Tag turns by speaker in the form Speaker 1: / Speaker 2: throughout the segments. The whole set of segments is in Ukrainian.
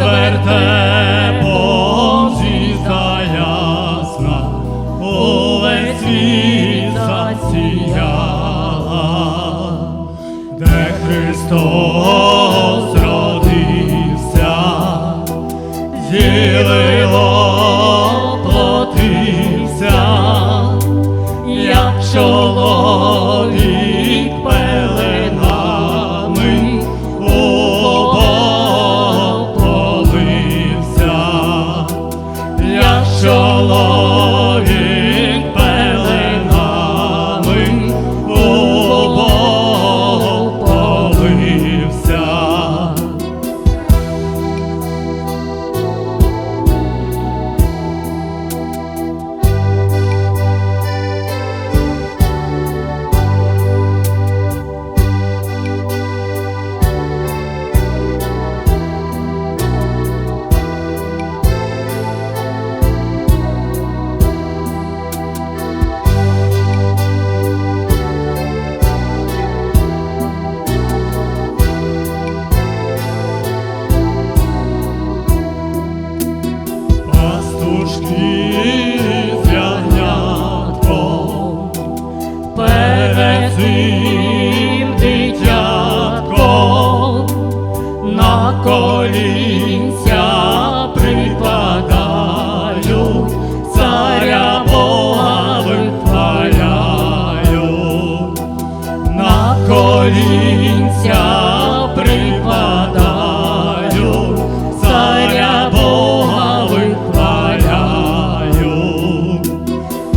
Speaker 1: advertência. Колінця припадаю, царя Бога вихваляю.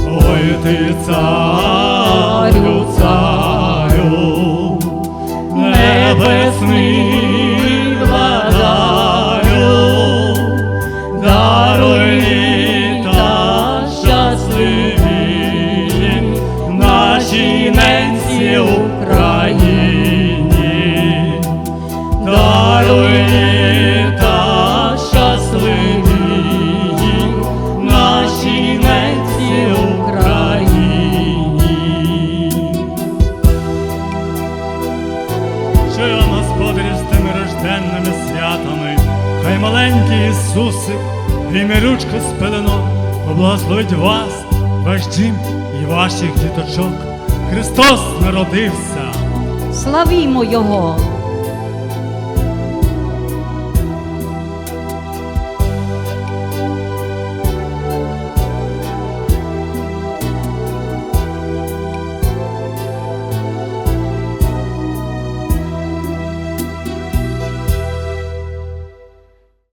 Speaker 1: Ой ти царю, царю, небесний владарю, даруй літа щасливі нашій ненці Україні. Рожденними святами, хай маленький Ісусик, гримірючка з пеленом, поблагословить вас, ваш дім і ваших діточок. Христос народився.
Speaker 2: Славімо Його!